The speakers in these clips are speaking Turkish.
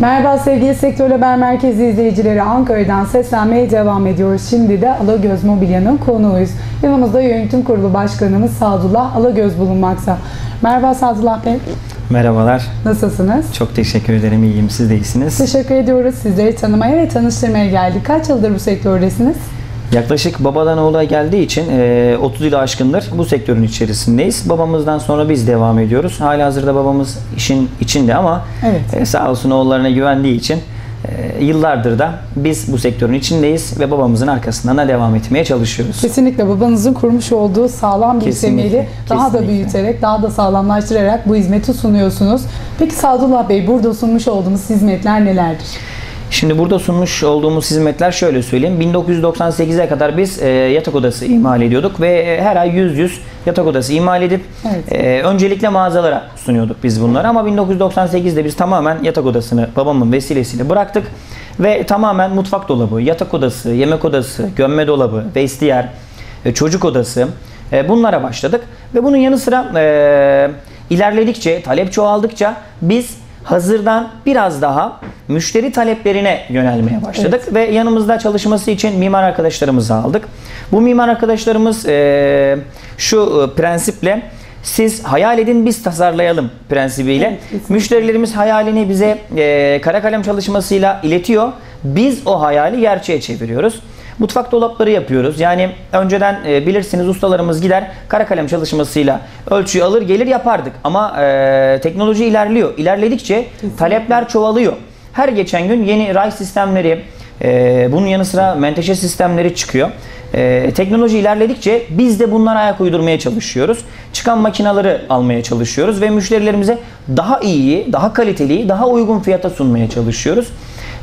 Merhaba sevgili Sektör Haber Merkezi izleyicileri Ankara'dan seslenmeye devam ediyoruz. Şimdi de Alagöz Mobilya'nın konuğuyuz. Yanımızda yönetim kurulu başkanımız Sadullah Alagöz bulunmakta. Merhaba Sadullah Bey, Merhabalar. nasılsınız? Çok teşekkür ederim. İyiyim. Siz de iyisiniz. Teşekkür ediyoruz. Sizleri tanımaya ve tanıştırmaya geldik. Kaç yıldır bu sektördesiniz? Yaklaşık babadan oğula geldiği için e, 30 yılı aşkındır bu sektörün içerisindeyiz. Babamızdan sonra biz devam ediyoruz. Hala hazırda babamız işin içinde ama Evet. e, sağ olsun oğullarına güvendiği için e, yıllardır da biz bu sektörün içindeyiz ve babamızın arkasından da devam etmeye çalışıyoruz. Kesinlikle babanızın kurmuş olduğu sağlam bir temeli daha da büyüterek, daha da sağlamlaştırarak bu hizmeti sunuyorsunuz. Peki Sadullah Bey burada sunmuş olduğunuz hizmetler nelerdir? Şimdi burada sunmuş olduğumuz hizmetler şöyle söyleyeyim. 1998'e kadar biz e, yatak odası imal ediyorduk ve e, her ay 100-100 yatak odası imal edip Evet. e, öncelikle mağazalara sunuyorduk biz bunları. Ama 1998'de biz tamamen yatak odasını babamın vesilesiyle bıraktık ve tamamen mutfak dolabı, yatak odası, yemek odası, gömme dolabı, vestiyer, e, çocuk odası e, bunlara başladık ve bunun yanı sıra e, ilerledikçe, talep çoğaldıkça biz hazırdan biraz daha müşteri taleplerine yönelmeye başladık ve yanımızda çalışması için mimar arkadaşlarımızı aldık. Bu mimar arkadaşlarımız e, şu prensiple siz hayal edin biz tasarlayalım prensibiyle. Evet, kesinlikle. Müşterilerimiz hayalini bize e, kara kalem çalışmasıyla iletiyor. Biz o hayali gerçeğe çeviriyoruz. Mutfak dolapları yapıyoruz. Yani önceden e, bilirsiniz ustalarımız gider kara kalem çalışmasıyla ölçüyü alır gelir yapardık. Ama e, teknoloji ilerliyor. İlerledikçe talepler çoğalıyor. Her geçen gün yeni ray sistemleri, e, bunun yanı sıra menteşe sistemleri çıkıyor. E, teknoloji ilerledikçe biz de bunlara ayak uydurmaya çalışıyoruz. Çıkan makinaları almaya çalışıyoruz ve müşterilerimize daha iyi, daha kaliteli, daha uygun fiyata sunmaya çalışıyoruz.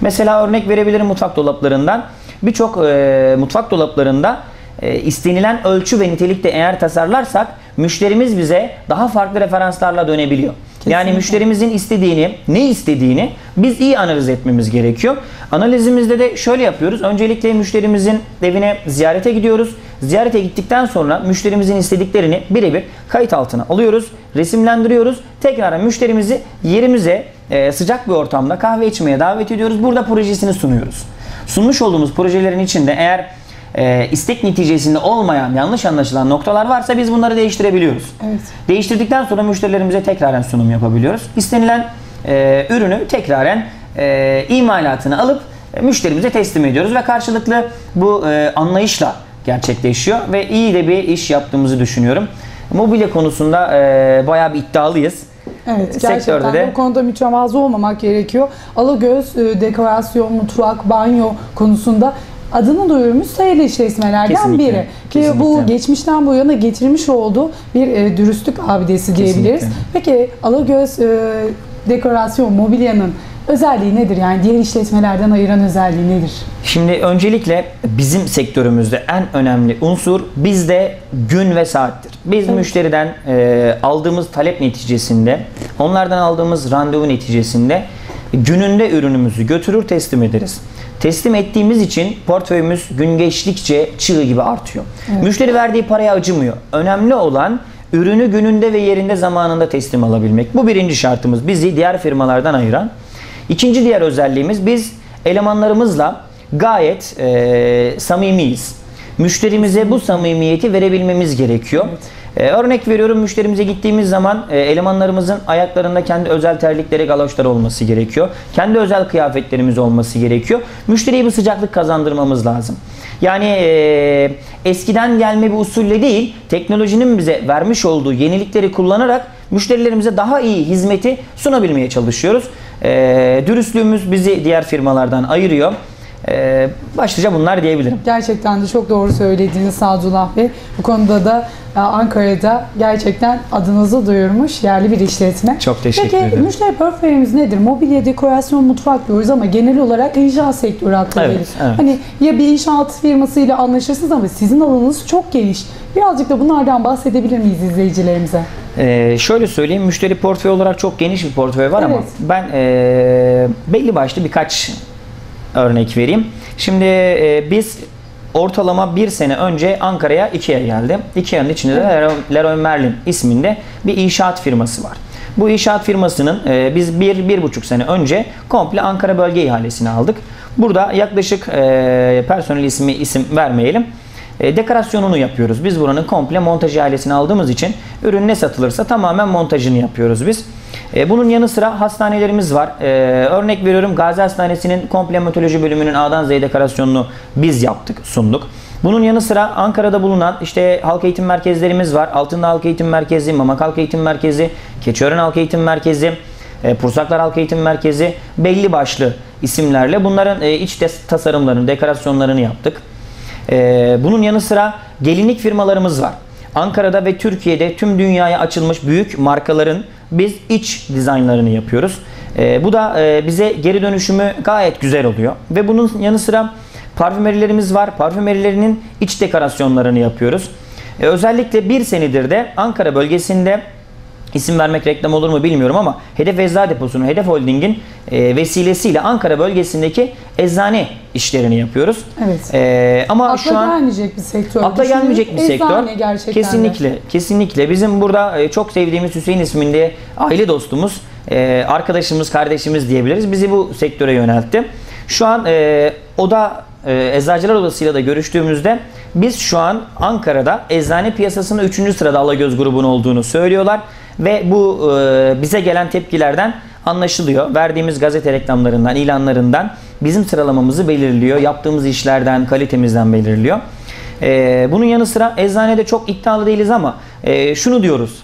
Mesela örnek verebilirim mutfak dolaplarından. Birçok e, mutfak dolaplarında e, istenilen ölçü ve nitelikte eğer tasarlarsak müşterimiz bize daha farklı referanslarla dönebiliyor. Yani Kesinlikle. müşterimizin istediğini, ne istediğini biz iyi analiz etmemiz gerekiyor. Analizimizde de şöyle yapıyoruz. Öncelikle müşterimizin evine ziyarete gidiyoruz. Ziyarete gittikten sonra müşterimizin istediklerini birebir kayıt altına alıyoruz, resimlendiriyoruz. Tekrar müşterimizi yerimize e, sıcak bir ortamda kahve içmeye davet ediyoruz. Burada projesini sunuyoruz. Sunmuş olduğumuz projelerin içinde eğer e, istek neticesinde olmayan yanlış anlaşılan noktalar varsa biz bunları değiştirebiliyoruz. Evet. Değiştirdikten sonra müşterilerimize tekraren sunum yapabiliyoruz. İstenilen e, ürünü tekraren e, imalatını alıp e, müşterimize teslim ediyoruz ve karşılıklı bu e, anlayışla gerçekleşiyor ve iyi de bir iş yaptığımızı düşünüyorum. Mobilya konusunda e, bayağı bir iddialıyız. Evet E, gerçekten sektörde de bu konuda mütevazı olmamak gerekiyor. Alagöz e, dekorasyon, mutfak, banyo konusunda adını duyurmuş sayılı işletmelerden Kesinlikle, biri. Ki kesinlikle. bu geçmişten bu yana getirmiş olduğu bir e, dürüstlük abidesi diyebiliriz. Kesinlikle. Peki Alagöz e, dekorasyon, mobilyanın özelliği nedir? Yani diğer işletmelerden ayıran özelliği nedir? Şimdi öncelikle bizim sektörümüzde en önemli unsur bizde gün ve saattir. Biz müşteriden e, aldığımız talep neticesinde, onlardan aldığımız randevu neticesinde gününde ürünümüzü götürür teslim ederiz. Teslim ettiğimiz için portföyümüz gün geçtikçe çığ gibi artıyor. Müşteri verdiği paraya acımıyor. Önemli olan ürünü gününde ve yerinde zamanında teslim alabilmek. Bu birinci şartımız bizi diğer firmalardan ayıran. İkinci diğer özelliğimiz biz elemanlarımızla gayet e, samimiyiz. Müşterimize bu samimiyeti verebilmemiz gerekiyor. E, örnek veriyorum müşterimize gittiğimiz zaman e, elemanlarımızın ayaklarında kendi özel terlikleri, galoşları olması gerekiyor. Kendi özel kıyafetlerimiz olması gerekiyor. Müşteriye bir sıcaklık kazandırmamız lazım. Yani e, eskiden gelme bir usulle değil, teknolojinin bize vermiş olduğu yenilikleri kullanarak müşterilerimize daha iyi hizmeti sunabilmeye çalışıyoruz. E, dürüstlüğümüz bizi diğer firmalardan ayırıyor. E, başlıca bunlar diyebilirim. Gerçekten de çok doğru söylediğiniz Sadullah Bey. Bu konuda da e, Ankara'da gerçekten adınızı duyurmuş yerli bir işletme. Çok teşekkür Peki, ederim. müşteri portföyümüz nedir? Mobilya, dekorasyon, mutfak diyoruz ama genel olarak inşaat sektörü hakkında Evet, evet. Hani ya bir inşaat firmasıyla anlaşırsınız ama sizin alanınız çok geniş. Birazcık da bunlardan bahsedebilir miyiz izleyicilerimize? Ee, şöyle söyleyeyim, müşteri portföy olarak çok geniş bir portföy var ama Evet. ben ee, belli başlı birkaç örnek vereyim. Şimdi ee, biz ortalama bir sene önce Ankara'ya Ikea geldi. Ikea'nın içinde de Leroy Merlin isminde bir inşaat firması var. Bu inşaat firmasının e, biz bir, bir buçuk sene önce komple Ankara bölge ihalesini aldık. Burada yaklaşık e, personel ismi isim vermeyelim. E, dekorasyonunu yapıyoruz. Biz buranın komple montaj ihalesini aldığımız için ürün ne satılırsa tamamen montajını yapıyoruz biz. E, bunun yanı sıra hastanelerimiz var. E, örnek veriyorum Gazi Hastanesi'nin komplementoloji bölümünün A'dan Z'ye dekorasyonunu biz yaptık, sunduk. Bunun yanı sıra Ankara'da bulunan işte halk eğitim merkezlerimiz var. Altında Halk Eğitim Merkezi, Mamak Halk Eğitim Merkezi, Keçiören Halk Eğitim Merkezi, e, Pursaklar Halk Eğitim Merkezi belli başlı isimlerle bunların e, iç tasarımlarını, dekorasyonlarını yaptık. E, bunun yanı sıra gelinlik firmalarımız var. Ankara'da ve Türkiye'de tüm dünyaya açılmış büyük markaların biz iç dizaynlarını yapıyoruz. E, bu da e, bize geri dönüşümü gayet güzel oluyor. Ve bunun yanı sıra parfümerilerimiz var. Parfümerilerinin iç dekorasyonlarını yapıyoruz. E, özellikle bir senedir de Ankara bölgesinde isim vermek reklam olur mu bilmiyorum ama Hedef Eczacı Deposu'nun, Hedef Holding'in e, vesilesiyle Ankara bölgesindeki eczane işlerini yapıyoruz. Evet. E, ama Akla şu an gelmeyecek bir sektör. Akla gelmeyecek bir sektör. gerçekten de. Kesinlikle, kesinlikle. Bizim burada e, çok sevdiğimiz Hüseyin isminde aile dostumuz, e, arkadaşımız, kardeşimiz diyebiliriz. Bizi bu sektöre yöneltti. Şu an e, o da e, Eczacılar Odası'yla da görüştüğümüzde biz şu an Ankara'da eczane piyasasında 3. sırada Alagöz grubun olduğunu söylüyorlar ve bu e, bize gelen tepkilerden anlaşılıyor. Verdiğimiz gazete reklamlarından, ilanlarından bizim sıralamamızı belirliyor. Yaptığımız işlerden, kalitemizden belirliyor. Ee, bunun yanı sıra eczanede çok iddialı değiliz ama e, şunu diyoruz.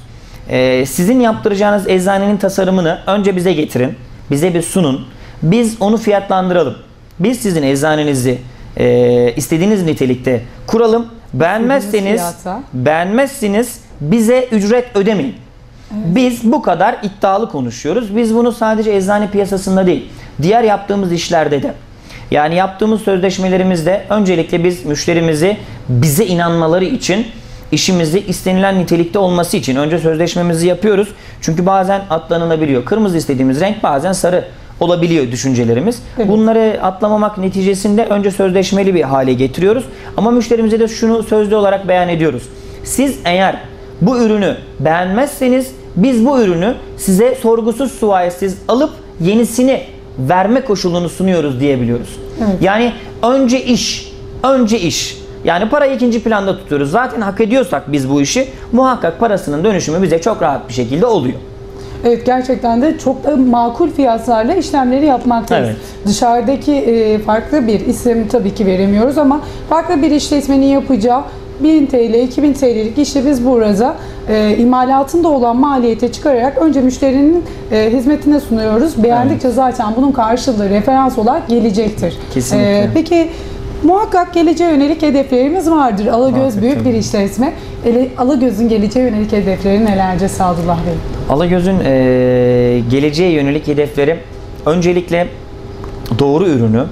Ee, sizin yaptıracağınız eczanenin tasarımını önce bize getirin. Bize bir sunun. Biz onu fiyatlandıralım. Biz sizin eczanenizi e, istediğiniz nitelikte kuralım. Beğenmezseniz fiyata. beğenmezseniz bize ücret ödemeyin. Biz bu kadar iddialı konuşuyoruz. Biz bunu sadece eczane piyasasında değil, diğer yaptığımız işlerde de. Yani yaptığımız sözleşmelerimizde öncelikle biz müşterimizi bize inanmaları için işimizi istenilen nitelikte olması için önce sözleşmemizi yapıyoruz. Çünkü bazen atlanılabiliyor. Kırmızı istediğimiz renk bazen sarı olabiliyor düşüncelerimiz. Evet. Bunları atlamamak neticesinde önce sözleşmeli bir hale getiriyoruz. Ama müşterimize de şunu sözlü olarak beyan ediyoruz. Siz eğer bu ürünü beğenmezseniz biz bu ürünü size sorgusuz sualsiz alıp yenisini verme koşulunu sunuyoruz diyebiliyoruz. Evet. Yani önce iş, önce iş. Yani parayı ikinci planda tutuyoruz. Zaten hak ediyorsak biz bu işi muhakkak parasının dönüşümü bize çok rahat bir şekilde oluyor. Evet gerçekten de çok da makul fiyatlarla işlemleri yapmaktayız. Evet. Dışarıdaki e, farklı bir isim tabii ki veremiyoruz ama farklı bir işletmenin yapacağı 1000 TL, 2000 TL'lik işi biz burada e, imalatında olan maliyete çıkararak önce müşterinin e, hizmetine sunuyoruz. Beğendikçe zaten bunun karşılığı referans olarak gelecektir. Kesinlikle. E, peki muhakkak geleceğe yönelik hedeflerimiz vardır. Alagöz Muhakkak, büyük tabii. bir işletme. Ele, Alagöz'ün geleceğe yönelik hedefleri nelerce Sadullah Bey? Alagöz'ün eee, geleceğe yönelik hedefleri öncelikle doğru ürünü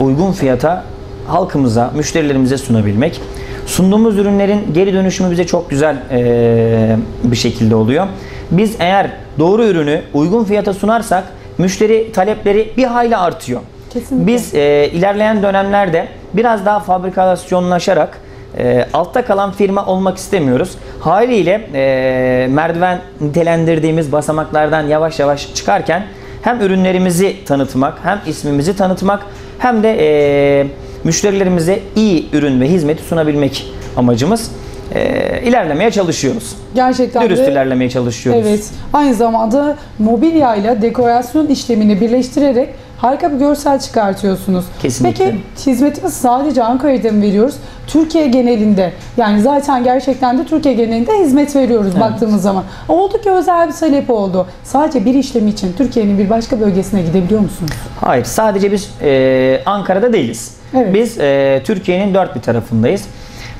uygun fiyata halkımıza, müşterilerimize sunabilmek. Sunduğumuz ürünlerin geri dönüşümü bize çok güzel eee, bir şekilde oluyor. Biz eğer doğru ürünü uygun fiyata sunarsak müşteri talepleri bir hayli artıyor. Kesinlikle. Biz e, ilerleyen dönemlerde biraz daha fabrikasyonlaşarak e, altta kalan firma olmak istemiyoruz. Haliyle e, merdiven nitelendirdiğimiz basamaklardan yavaş yavaş çıkarken hem ürünlerimizi tanıtmak, hem ismimizi tanıtmak, hem de e, müşterilerimize iyi ürün ve hizmeti sunabilmek amacımız. E, ilerlemeye çalışıyoruz. Gerçekten Dürüst de ilerlemeye çalışıyoruz. Evet. Aynı zamanda mobilya ile dekorasyon işlemini birleştirerek harika bir görsel çıkartıyorsunuz. Kesinlikle. Peki hizmetimiz sadece Ankara'da mı veriyoruz? Türkiye genelinde yani zaten gerçekten de Türkiye genelinde hizmet veriyoruz Evet. baktığımız zaman. Oldu ki özel bir talep oldu. Sadece bir işlem için Türkiye'nin bir başka bölgesine gidebiliyor musunuz? Hayır, sadece biz e, Ankara'da değiliz. Evet. Biz e, Türkiye'nin dört bir tarafındayız.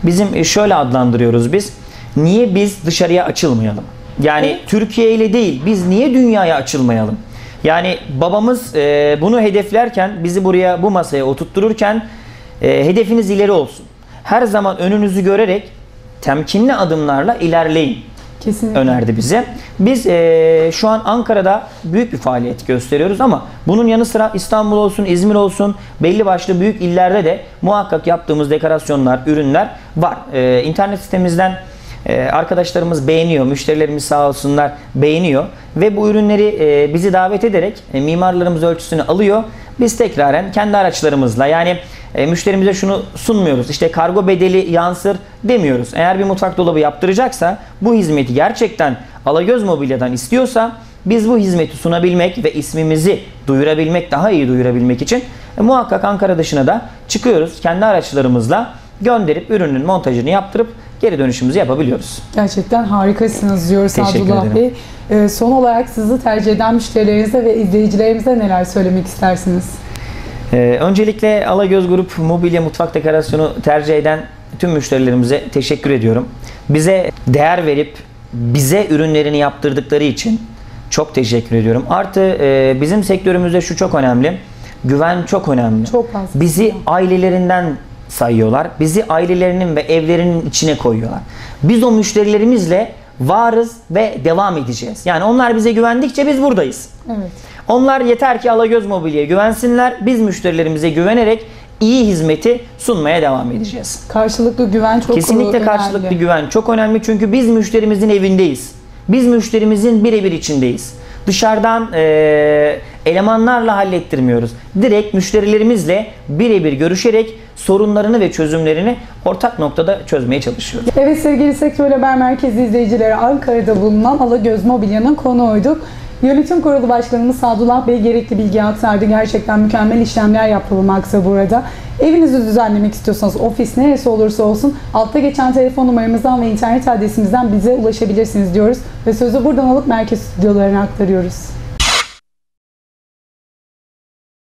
Bizim e, şöyle adlandırıyoruz biz. Niye biz dışarıya açılmayalım? Yani Evet. Türkiye ile değil, biz niye dünyaya açılmayalım? Yani babamız e, bunu hedeflerken, bizi buraya bu masaya oturttururken e, hedefiniz ileri olsun. Her zaman önünüzü görerek temkinli adımlarla ilerleyin Kesinlikle. önerdi bize. Biz eee, şu an Ankara'da büyük bir faaliyet gösteriyoruz ama bunun yanı sıra İstanbul olsun, İzmir olsun belli başlı büyük illerde de muhakkak yaptığımız dekorasyonlar, ürünler var. Eee internet sitemizden Ee, arkadaşlarımız beğeniyor, müşterilerimiz sağ olsunlar beğeniyor ve bu ürünleri e, bizi davet ederek e, mimarlarımız ölçüsünü alıyor. Biz tekraren kendi araçlarımızla yani e, müşterimize şunu sunmuyoruz. İşte kargo bedeli yansır demiyoruz. Eğer bir mutfak dolabı yaptıracaksa bu hizmeti gerçekten Alagöz Mobilya'dan istiyorsa biz bu hizmeti sunabilmek ve ismimizi duyurabilmek, daha iyi duyurabilmek için e, muhakkak Ankara dışına da çıkıyoruz. Kendi araçlarımızla gönderip ürünün montajını yaptırıp geri dönüşümüzü yapabiliyoruz. Gerçekten harikasınız diyoruz Teşekkür Abdullah ederim. Bey. Ee, son olarak sizi tercih eden müşterilerinize ve izleyicilerimize neler söylemek istersiniz? Ee, öncelikle Alagöz Grup mobilya mutfak dekorasyonu tercih eden tüm müşterilerimize teşekkür ediyorum. Bize değer verip bize ürünlerini yaptırdıkları için çok teşekkür ediyorum. Artı e, bizim sektörümüzde şu çok önemli. Güven çok önemli. Çok fazla. Bizi ailelerinden sayıyorlar. Bizi ailelerinin ve evlerinin içine koyuyorlar. Biz o müşterilerimizle varız ve devam edeceğiz. Yani onlar bize güvendikçe biz buradayız. Evet. Onlar yeter ki Alagöz Mobilya'ya güvensinler. Biz müşterilerimize güvenerek iyi hizmeti sunmaya devam edeceğiz. Karşılıklı güven çok Kesinlikle önemli. karşılıklı güven çok önemli çünkü biz müşterimizin evindeyiz. Biz müşterimizin birebir içindeyiz. Dışarıdan eee, elemanlarla hallettirmiyoruz. Direkt müşterilerimizle birebir görüşerek sorunlarını ve çözümlerini ortak noktada çözmeye çalışıyoruz. Evet sevgili Sektör Haber Merkezi izleyicileri Ankara'da bulunan Alagöz Mobilya'nın konuğuyduk. Yönetim Kurulu Başkanımız Sadullah Bey gerekli bilgi aktardı. Gerçekten mükemmel işlemler yapılmakta burada. Evinizi düzenlemek istiyorsanız ofis neresi olursa olsun altta geçen telefon numaramızdan ve internet adresimizden bize ulaşabilirsiniz diyoruz. Ve sözü buradan alıp merkez stüdyolarına aktarıyoruz.